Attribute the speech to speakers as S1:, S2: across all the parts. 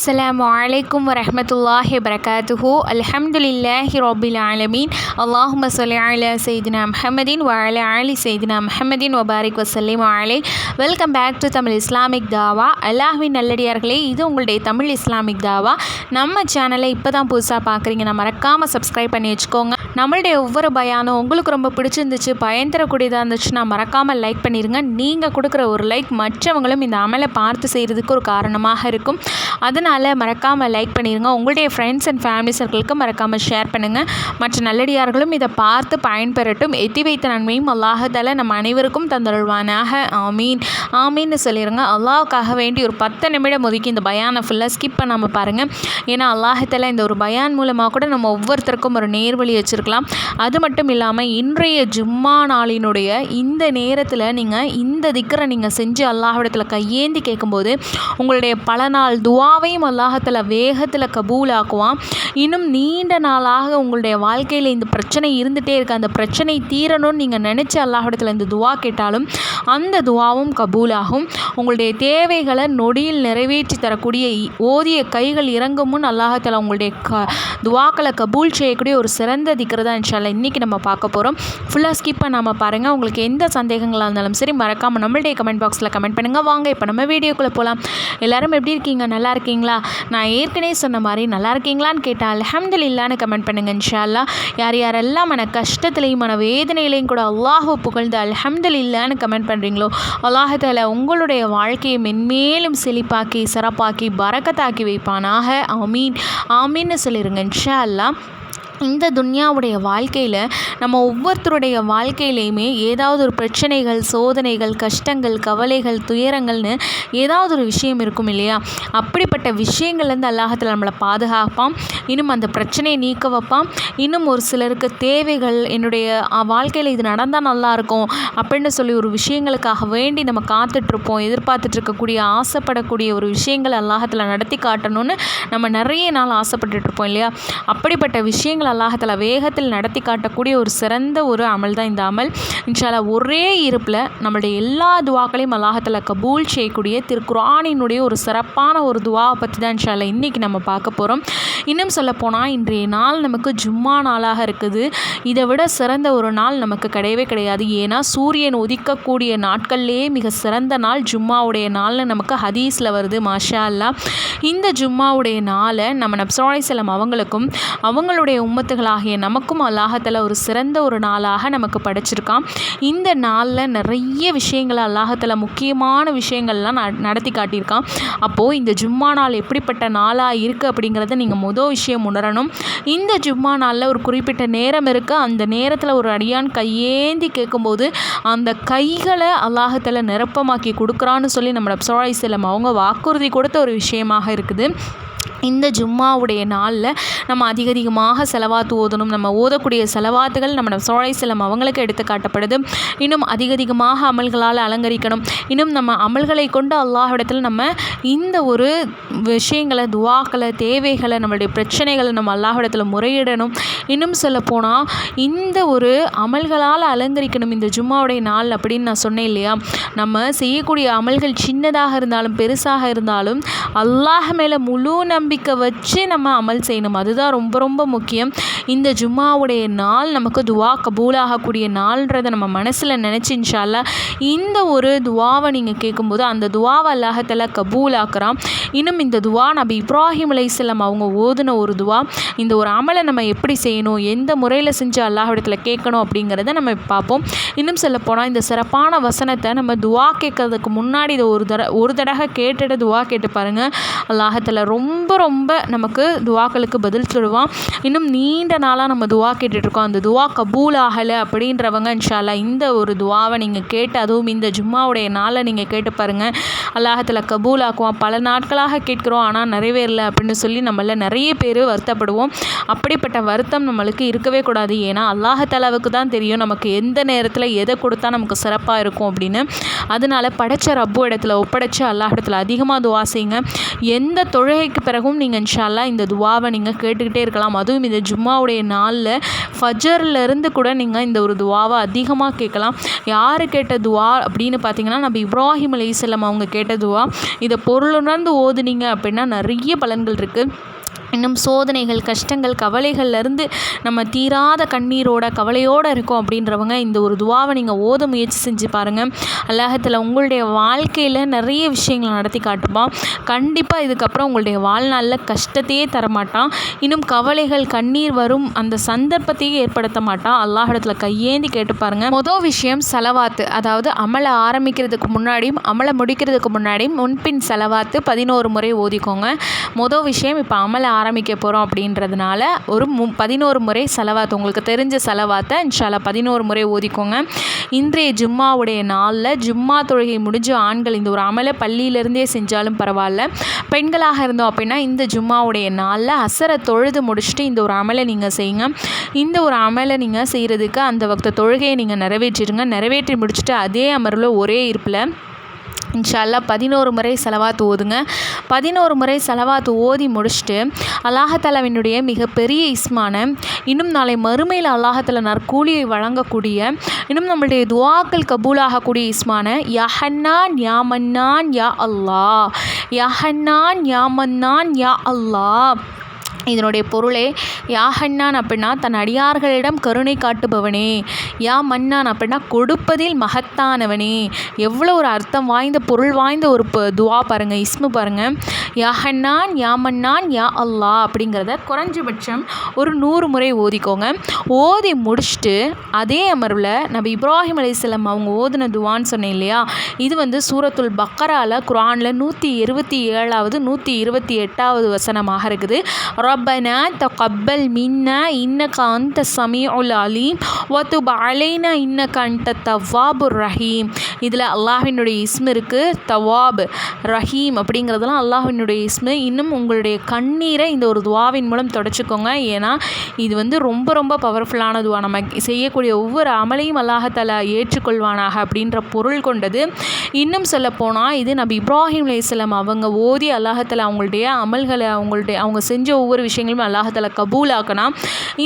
S1: அஸ்லாம் வலைக்கம் வரமத்துல்லாஹி வரகாத்துஹூ அலஹம்துலில்லாஹி ரோபில் ஆலமீன் அல்லாஹும் சொல்லி அலா செய்தினா முஹமதின் வாழை அலி செய்தினா முஹமதின் வபாரிக் வசல்லிம் அலை welcome back to Tamil Islamic தாவா அல்லாஹின் நல்லடியார்களே இது உங்களுடைய தமிழ் இஸ்லாமிக் தாவா நம்ம சேனலை இப்போ தான் புதுசாக பார்க்குறீங்கன்னா மறக்காமல் சப்ஸ்கிரைப் பண்ணி வச்சுக்கோங்க நம்மளுடைய ஒவ்வொரு பயானும் உங்களுக்கு ரொம்ப பிடிச்சிருந்துச்சு பயந்தரக்கூடியதாக இருந்துச்சுன்னா மறக்காமல் லைக் பண்ணிடுங்க நீங்கள் கொடுக்குற ஒரு லைக் மற்றவங்களும் இந்த அமலை பார்த்து செய்கிறதுக்கு ஒரு காரணமாக இருக்கும் அதனால் மறக்காமல் லைக் பண்ணிடுங்க உங்களுடைய ஃப்ரெண்ட்ஸ் அண்ட் ஃபேமிலி சர்க்கிளுக்கு மறக்காமல் ஷேர் பண்ணுங்கள் மற்ற நல்லடியார்களும் இதை பார்த்து பயன்பெறட்டும் எத்தி வைத்த நன்மையும் அல்லாஹால நம்ம அனைவருக்கும் தந்தருள்வானாக ஆமீன் ஆமீன்னு சொல்லிடுங்க அல்லாஹுக்காக வேண்டி ஒரு பத்து நிமிடம் ஒதுக்கி இந்த பயானை ஃபுல்லாக ஸ்கிப் பண்ணாமல் பாருங்கள் ஏன்னா அல்லாஹால இந்த ஒரு பயான் மூலமாக கூட நம்ம ஒவ்வொருத்தருக்கும் ஒரு நேர்வழி வச்சுருக்கலாம் பார்க்கலாம் அது மட்டும் இல்லாமல் இன்றைய ஜும்மா நாளினுடைய இந்த நேரத்தில் நீங்கள் இந்த திக்கரை நீங்கள் செஞ்சு அல்லாஹிடத்தில் கையேந்தி கேட்கும்போது உங்களுடைய பல நாள் துவாவையும் அல்லாஹத்தில் வேகத்தில் கபூலாக்குவான் இன்னும் நீண்ட நாளாக உங்களுடைய வாழ்க்கையில் இந்த பிரச்சனை இருந்துகிட்டே இருக்குது அந்த பிரச்சனை தீரணும்னு நீங்கள் நினச்சி அல்லாஹிடத்தில் இந்த துவா கேட்டாலும் அந்த துவாவும் கபூலாகும் உங்களுடைய தேவைகளை நொடியில் நிறைவேற்றி தரக்கூடிய ஓதிய கைகள் இறங்கும் முன் அல்லாஹத்தில் உங்களுடைய க துவாக்களை கபூல் செய்யக்கூடிய ஒரு சிறந்த திக் இருக்கிறதா இன்ஷால்லா இன்றைக்கி நம்ம பார்க்க போகிறோம் ஃபுல்லாக ஸ்கிப் பண்ணாமல் பாருங்கள் உங்களுக்கு எந்த சந்தேகங்களாக இருந்தாலும் சரி மறக்காமல் நம்மளுடைய கமெண்ட் பாக்ஸில் கமெண்ட் பண்ணுங்கள் வாங்க இப்போ நம்ம வீடியோக்குள்ளே போகலாம் எல்லோரும் எப்படி இருக்கீங்க நல்லா இருக்கீங்களா நான் ஏற்கனவே சொன்ன மாதிரி நல்லா இருக்கீங்களான்னு கேட்டால் அலமது இல்லான்னு கமெண்ட் பண்ணுங்கள் இன்ஷால்லா யார் யாரெல்லாம் மன கஷ்டத்துலையும் மன வேதனையிலையும் கூட அல்லாஹோ புகழ்ந்து அலமது இல்லான்னு கமெண்ட் பண்ணுறீங்களோ அல்லாஹத்தால் உங்களுடைய வாழ்க்கையை மென்மேலும் செழிப்பாக்கி சிறப்பாக்கி பறக்கத்தாக்கி வைப்பானாக ஆமீன் ஆமீன்னு சொல்லிடுங்க இன்ஷா அல்லா இந்த துன்யாவுடைய வாழ்க்கையில் நம்ம ஒவ்வொருத்தருடைய வாழ்க்கையிலையுமே ஏதாவது ஒரு பிரச்சனைகள் சோதனைகள் கஷ்டங்கள் கவலைகள் துயரங்கள்னு ஏதாவது ஒரு விஷயம் இருக்கும் இல்லையா அப்படிப்பட்ட விஷயங்கள்லேருந்து அல்லாஹத்தில் நம்மளை பாதுகாப்பான் இன்னும் அந்த பிரச்சனையை நீக்க வைப்பான் இன்னும் ஒரு சிலருக்கு தேவைகள் என்னுடைய வாழ்க்கையில் இது நடந்தால் நல்லாயிருக்கும் அப்படின்னு சொல்லி ஒரு விஷயங்களுக்காக வேண்டி நம்ம காத்துட்ருப்போம் எதிர்பார்த்துட்ருக்கக்கூடிய ஆசைப்படக்கூடிய ஒரு விஷயங்களை அல்லாஹத்தில் நடத்தி காட்டணும்னு நம்ம நிறைய நாள் ஆசைப்பட்டுட்ருப்போம் இல்லையா அப்படிப்பட்ட விஷயங்களை அல்லாஹத்தில் வேகத்தில் நடத்தி காட்டக்கூடிய ஒரு சிறந்த ஒரு அமல் தான் இந்த அமல் இன்ஷாலா ஒரே இருப்பில் நம்மளுடைய எல்லா துவாக்களையும் அல்லாஹத்தில் கபூல் செய்யக்கூடிய திருக்குரானினுடைய ஒரு சிறப்பான ஒரு துவாவை பற்றி தான் இன்ஷாலா இன்றைக்கி நம்ம பார்க்க போகிறோம் இன்னும் சொல்லப்போனால் இன்றைய நாள் நமக்கு ஜும்மா நாளாக இருக்குது இதை விட சிறந்த ஒரு நாள் நமக்கு கிடையவே கிடையாது ஏன்னா சூரியன் உதிக்கக்கூடிய நாட்கள்லேயே மிக சிறந்த நாள் ஜும்மாவுடைய நாள்னு நமக்கு ஹதீஸில் வருது மாஷா அல்லா இந்த ஜும்மாவுடைய நாளை நம்ம நப்சாலை செல்லம் அவங்களுக்கும் அவங்களுடைய உம்ம உம்மத்துகளாகிய நமக்கும் அல்லாஹத்தில் ஒரு சிறந்த ஒரு நாளாக நமக்கு படைச்சிருக்கான் இந்த நாளில் நிறைய விஷயங்களை அல்லாஹத்தில் முக்கியமான விஷயங்கள்லாம் நடத்தி காட்டியிருக்கான் அப்போது இந்த ஜும்மா நாள் எப்படிப்பட்ட நாளாக இருக்குது அப்படிங்கிறத நீங்கள் முதல் விஷயம் உணரணும் இந்த ஜும்மா நாளில் ஒரு குறிப்பிட்ட நேரம் இருக்குது அந்த நேரத்தில் ஒரு அடியான் கையேந்தி கேட்கும்போது அந்த கைகளை அல்லாஹத்தில் நிரப்பமாக்கி கொடுக்குறான்னு சொல்லி நம்ம சோழாய் செல்லம் அவங்க வாக்குறுதி கொடுத்த ஒரு விஷயமாக இருக்குது இந்த ஜும்மாவுடைய நாளில் நம்ம அதிக அதிகமாக செலவாத்து ஓதணும் நம்ம ஓதக்கூடிய செலவாத்துகள் நம்ம சோழை செல்லம் அவங்களுக்கு எடுத்து காட்டப்படுது இன்னும் அதிகமாக அமல்களால் அலங்கரிக்கணும் இன்னும் நம்ம அமல்களை கொண்டு அல்லாஹிடத்தில் நம்ம இந்த ஒரு விஷயங்களை துவாக்களை தேவைகளை நம்மளுடைய பிரச்சனைகளை நம்ம அல்லாஹிடத்தில் முறையிடணும் இன்னும் சொல்லப்போனால் இந்த ஒரு அமல்களால் அலங்கரிக்கணும் இந்த ஜும்மாவுடைய நாள் அப்படின்னு நான் சொன்னேன் இல்லையா நம்ம செய்யக்கூடிய அமல்கள் சின்னதாக இருந்தாலும் பெருசாக இருந்தாலும் அல்லாஹ் மேலே முழு நம் நம்பிக்கை வச்சு நம்ம அமல் செய்யணும் அதுதான் ரொம்ப ரொம்ப முக்கியம் இந்த ஜும்மாவுடைய நாள் நமக்கு துவா கபூலாகக்கூடிய நாள்ன்றத நம்ம மனசில் நினச்சின்ஷால இந்த ஒரு துவாவை நீங்கள் கேட்கும்போது அந்த துவாவை அல்லாஹத்தில் கபூலாக்குறான் இன்னும் இந்த துவா நம்ம இப்ராஹிம் அலைசல்லம் அவங்க ஓதுன ஒரு துவா இந்த ஒரு அமலை நம்ம எப்படி செய்யணும் எந்த முறையில் செஞ்சு அல்லாஹிடத்தில் கேட்கணும் அப்படிங்கிறத நம்ம பார்ப்போம் இன்னும் சொல்ல போனால் இந்த சிறப்பான வசனத்தை நம்ம துவா கேட்கறதுக்கு முன்னாடி இதை ஒரு தட ஒரு தடவை கேட்டுட்டு துவா கேட்டு பாருங்கள் அல்லாஹத்தில் ரொம்ப ரொம்ப நமக்கு துவாக்களுக்கு பதில் சொல்லுவான் இன்னும் நீண்ட நாளாக நம்ம துவா கேட்டுட்ருக்கோம் அந்த துவா கபூல் ஆகலை அப்படின்றவங்க இன்ஷால்லா இந்த ஒரு துவாவை நீங்கள் கேட்டு அதுவும் இந்த ஜும்மாவுடைய நாளை நீங்கள் கேட்டு பாருங்கள் அல்லாஹத்தில் கபூல் ஆக்குவோம் பல நாட்களாக கேட்குறோம் ஆனால் நிறைவேறலை அப்படின்னு சொல்லி நம்மள நிறைய பேர் வருத்தப்படுவோம் அப்படிப்பட்ட வருத்தம் நம்மளுக்கு இருக்கவே கூடாது ஏன்னா அல்லாஹத்தளவுக்கு தான் தெரியும் நமக்கு எந்த நேரத்தில் எதை கொடுத்தா நமக்கு சிறப்பாக இருக்கும் அப்படின்னு அதனால் படைச்ச ரப்பு இடத்துல ஒப்படைச்சு அல்லாஹ் அதிகமாக துவா செய்யுங்க எந்த தொழுகைக்கு பிறகும் தினமும் நீங்கள் இன்ஷால்லா இந்த துவாவை நீங்கள் கேட்டுக்கிட்டே இருக்கலாம் அதுவும் இந்த ஜும்மாவுடைய நாளில் ஃபஜர்லேருந்து கூட நீங்கள் இந்த ஒரு துவாவை அதிகமாக கேட்கலாம் யார் கேட்ட துவா அப்படின்னு பார்த்தீங்கன்னா நம்ம இப்ராஹிம் அலி அவங்க கேட்ட துவா இதை பொருளுணர்ந்து ஓதுனீங்க அப்படின்னா நிறைய பலன்கள் இருக்குது இன்னும் சோதனைகள் கஷ்டங்கள் கவலைகள்லேருந்து நம்ம தீராத கண்ணீரோட கவலையோடு இருக்கோம் அப்படின்றவங்க இந்த ஒரு துவாவை நீங்கள் ஓத முயற்சி செஞ்சு பாருங்கள் அல்லாஹத்தில் உங்களுடைய வாழ்க்கையில் நிறைய விஷயங்களை நடத்தி காட்டுப்பான் கண்டிப்பாக இதுக்கப்புறம் உங்களுடைய வாழ்நாளில் கஷ்டத்தையே தரமாட்டான் இன்னும் கவலைகள் கண்ணீர் வரும் அந்த சந்தர்ப்பத்தையே ஏற்படுத்த மாட்டான் அல்லாஹிடத்தில் கையேந்தி கேட்டு பாருங்கள் மொதல் விஷயம் செலவாத்து அதாவது அமலை ஆரம்பிக்கிறதுக்கு முன்னாடியும் அமலை முடிக்கிறதுக்கு முன்னாடியும் முன்பின் செலவாத்து பதினோரு முறை ஓதிக்கோங்க மொதல் விஷயம் இப்போ அமலை ஆரம்பிக்க போகிறோம் அப்படின்றதுனால ஒரு மு பதினோரு முறை செலவாத்து உங்களுக்கு தெரிஞ்ச செலவாத்தை இன்ஷால்லா பதினோரு முறை ஓதிக்கோங்க இன்றைய ஜும்மாவுடைய நாளில் ஜும்மா தொழுகை முடிஞ்ச ஆண்கள் இந்த ஒரு அமலை பள்ளியிலேருந்தே செஞ்சாலும் பரவாயில்ல பெண்களாக இருந்தோம் அப்படின்னா இந்த ஜும்மாவுடைய நாளில் அசரை தொழுது முடிச்சுட்டு இந்த ஒரு அமலை நீங்கள் செய்யுங்க இந்த ஒரு அமலை நீங்கள் செய்கிறதுக்கு அந்த வக்த தொழுகையை நீங்கள் நிறைவேற்றிடுங்க நிறைவேற்றி முடிச்சுட்டு அதே அமரில் ஒரே இருப்பில் இன்ஷால்லா பதினோரு முறை செலவாத்து ஓதுங்க பதினோரு முறை செலவாத்து ஓதி முடிச்சுட்டு அல்லாஹாலாவினுடைய மிகப்பெரிய இஸ்மான இன்னும் நாளை மறுமையில் அல்லாஹால நற்கூலியை வழங்கக்கூடிய இன்னும் நம்மளுடைய துவாக்கள் கபூலாகக்கூடிய இஸ்மான யஹன்னான் யாமன்னான் யா அல்லா யஹன்னான் யாமன்னான் யா அல்லா இதனுடைய பொருளே யா ஹன்னான் அப்படின்னா தன் அடியார்களிடம் கருணை காட்டுபவனே யா மன்னான் அப்படின்னா கொடுப்பதில் மகத்தானவனே எவ்வளோ ஒரு அர்த்தம் வாய்ந்த பொருள் வாய்ந்த ஒரு துவா பாருங்கள் இஸ்மு பாருங்கள் யா யா மன்னான் யா அல்லா அப்படிங்கிறத குறைஞ்சபட்சம் ஒரு நூறு முறை ஓதிக்கோங்க ஓதி முடிச்சுட்டு அதே அமர்வில் நம்ம இப்ராஹிம் அலிஸ்லாம் அவங்க ஓதின துவான்னு சொன்னேன் இல்லையா இது வந்து சூரத்துல் பக்கராவில் குரானில் நூற்றி இருபத்தி ஏழாவது நூற்றி இருபத்தி எட்டாவது வசனமாக இருக்குது ربنا تقبل منا إنك أنت السميع العليم وتب علينا இன்ன أنت التواب ரஹீம் இதில் அல்லாஹினுடைய இஸ்மு இருக்குது தவாப் ரஹீம் அப்படிங்கிறதுலாம் அல்லாஹினுடைய இஸ்மு இன்னும் உங்களுடைய கண்ணீரை இந்த ஒரு துவாவின் மூலம் தொடச்சிக்கோங்க ஏன்னா இது வந்து ரொம்ப ரொம்ப பவர்ஃபுல்லான துவா நம்ம செய்யக்கூடிய ஒவ்வொரு அமலையும் அல்லாஹத்தால ஏற்றுக்கொள்வானாக அப்படின்ற பொருள் கொண்டது இன்னும் சொல்ல போனால் இது நம்ம இப்ராஹிம் அலி அவங்க ஓதி அல்லாஹத்தில் அவங்களுடைய அமல்களை அவங்கள்ட்ட அவங்க செஞ்ச ஒவ்வொரு ஒவ்வொரு விஷயங்களும் அல்லாஹால கபூலாக்கனா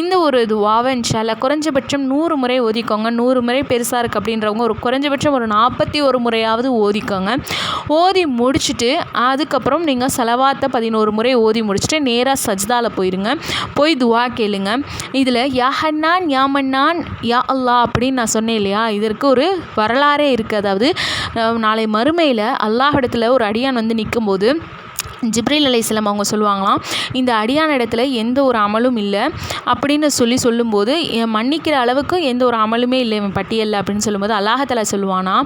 S1: இந்த ஒரு இதுவாகவே இன்ஷால்ல குறைஞ்சபட்சம் நூறு முறை ஓதிக்கோங்க நூறு முறை பெருசாக இருக்குது அப்படின்றவங்க ஒரு குறைஞ்சபட்சம் ஒரு நாற்பத்தி ஒரு முறையாவது ஓதிக்கோங்க ஓதி முடிச்சுட்டு அதுக்கப்புறம் நீங்கள் செலவாத்த பதினோரு முறை ஓதி முடிச்சுட்டு நேராக சஜ்தாவில் போயிருங்க போய் துவா கேளுங்க இதில் யா யாமன்னான் யா யா அல்லா அப்படின்னு நான் சொன்னேன் இல்லையா இதற்கு ஒரு வரலாறே இருக்குது அதாவது நாளை மறுமையில் அல்லாஹிடத்தில் ஒரு அடியான் வந்து நிற்கும்போது ஜிப்ரில் அலைசலம் அவங்க சொல்லுவாங்களாம் இந்த அடியான இடத்துல எந்த ஒரு அமலும் இல்லை அப்படின்னு சொல்லி சொல்லும்போது மன்னிக்கிற அளவுக்கு எந்த ஒரு அமலுமே இல்லை இவன் பட்டியலில் அப்படின்னு சொல்லும்போது அல்லாஹத்தலா சொல்லுவானா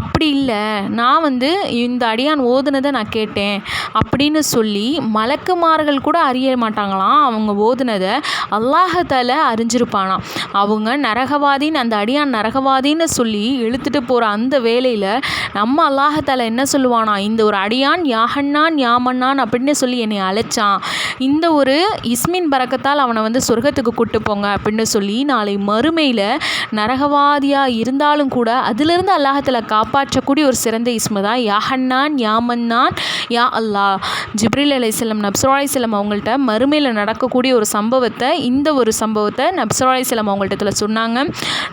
S1: அப்படி இல்லை நான் வந்து இந்த அடியான் ஓதுனதை நான் கேட்டேன் அப்படின்னு சொல்லி மலக்குமார்கள் கூட அறிய மாட்டாங்களாம் அவங்க ஓதுனதை அல்லாஹத்தால அறிஞ்சிருப்பானா அவங்க நரகவாதின்னு அந்த அடியான் நரகவாதின்னு சொல்லி இழுத்துட்டு போகிற அந்த வேலையில் நம்ம அல்லாஹத்தால என்ன சொல்லுவானா இந்த ஒரு அடியான் யாகண்ணான் யாமன் நான் அப்படின்னு சொல்லி என்னை அழைச்சான் இந்த ஒரு இஸ்மின் பறக்கத்தால் அவனை வந்து சொர்க்கத்துக்கு கூட்டு போங்க அப்படின்னு சொல்லி நாளை மறுமையில் நரகவாதியாக இருந்தாலும் கூட அதிலிருந்து அல்லாஹத்தில் காப்பாற்றக்கூடிய ஒரு சிறந்த இஸ்மு தான் யாஹன்னான் யாமன்னான் யா அல்லா ஜிப்ரில் அலைசல்லம் நப்சரோ அலிசல்லம் அவங்கள்ட்ட மறுமையில் நடக்கக்கூடிய ஒரு சம்பவத்தை இந்த ஒரு சம்பவத்தை நப்சரோ அலிசல்லம் அவங்கள்ட்ட சொன்னாங்க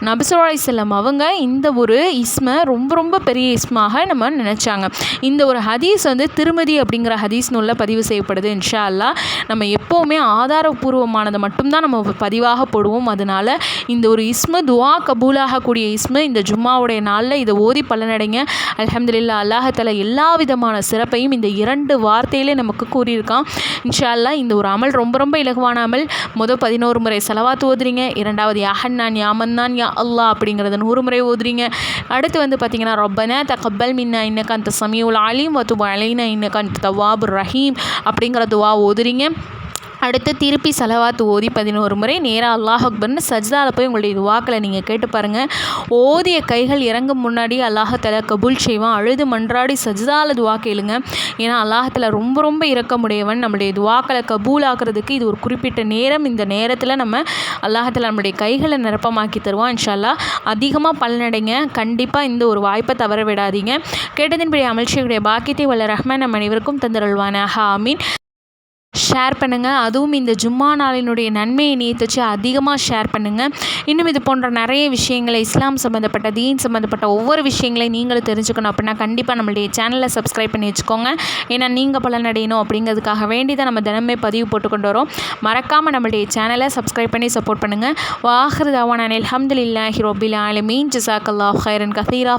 S1: நபிசரோ அலிசல்லம் அவங்க இந்த ஒரு இஸ்மை ரொம்ப ரொம்ப பெரிய இஸ்மாக நம்ம நினச்சாங்க இந்த ஒரு ஹதீஸ் வந்து திருமதி அப்படிங்கிற ஹதீஸ் ஹதீஸ் நூலில் பதிவு செய்யப்படுது இன்ஷா அல்லா நம்ம எப்போவுமே ஆதாரபூர்வமானதை மட்டும்தான் நம்ம பதிவாக போடுவோம் அதனால் இந்த ஒரு இஸ்மு துவா கபூலாகக்கூடிய இஸ்மு இந்த ஜும்மாவுடைய நாளில் இதை ஓதி பலனடைங்க அலமதுல்லா அல்லாஹத்தில் எல்லா விதமான சிறப்பையும் இந்த இரண்டு வார்த்தையிலே நமக்கு கூறியிருக்கான் இன்ஷா அல்லா இந்த ஒரு அமல் ரொம்ப ரொம்ப இலகுவான அமல் மொதல் பதினோரு முறை செலவாத்து ஓதுறீங்க இரண்டாவது யாமன் யாமன்னான் யா அல்லா அப்படிங்கிறத நூறு முறை ஓதுறீங்க அடுத்து வந்து பார்த்திங்கன்னா ரொப்பன தகப்பல் மின்னா இன்னக்கா அந்த சமியுல் அலீம் வத்துப அலைனா இன்னக்கு அந்த தவா அத்தவாபு ரஹீம் அப்படிங்கிற துவா ஓதுறீங்க அடுத்து திருப்பி செலவாத்து ஓதி பதினோரு முறை நேராக அல்லாஹ் அக்பர்னு சஜ்தாவில் போய் உங்களுடைய வாக்கில் நீங்கள் கேட்டு பாருங்கள் ஓதிய கைகள் இறங்கும் முன்னாடி அல்லாஹத்தில் கபூல் செய்வான் அழுது மன்றாடி சஜ்தாவில் துவா எழுங்க ஏன்னா அல்லாஹத்தில் ரொம்ப ரொம்ப இறக்கமுடையவன் நம்முடைய துவாக்களை கபூல் ஆகிறதுக்கு இது ஒரு குறிப்பிட்ட நேரம் இந்த நேரத்தில் நம்ம அல்லாஹத்தில் நம்முடைய கைகளை நிரப்பமாக்கி தருவான் இன்ஷால்லா அதிகமாக பலனடைங்க கண்டிப்பாக இந்த ஒரு வாய்ப்பை தவற விடாதீங்க கேட்டதின்படி அமல்ஷியுடைய பாக்கியத்தை வல்ல ரஹ்மான் நம் அனைவருக்கும் தந்தருள்வான ஹாமீன் ஷேர் பண்ணுங்கள் அதுவும் இந்த ஜும்மா நாளினுடைய நன்மையை வச்சு அதிகமாக ஷேர் பண்ணுங்கள் இன்னும் இது போன்ற நிறைய விஷயங்களை இஸ்லாம் சம்மந்தப்பட்ட தீன் சம்மந்தப்பட்ட ஒவ்வொரு விஷயங்களையும் நீங்களும் தெரிஞ்சுக்கணும் அப்படின்னா கண்டிப்பாக நம்மளுடைய சேனலை சப்ஸ்கிரைப் பண்ணி வச்சுக்கோங்க ஏன்னா நீங்கள் பலனடையணும் அப்படிங்கிறதுக்காக வேண்டி தான் நம்ம தினமே பதிவு போட்டு கொண்டு வரோம் மறக்காமல் நம்மளுடைய சேனலை சப்ஸ்கிரைப் பண்ணி சப்போர்ட் பண்ணுங்கள் வாஹர் தவான் அனில் ஹம்துலில்லாஹி ரொபில் ஆலமீன் ஜிசாக் அல்லாஹ் ஹைரன் கசீரா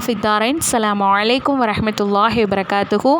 S1: சலாம் வலைக்கம் வரமத்துல்லாஹி வரகாத்துஹூ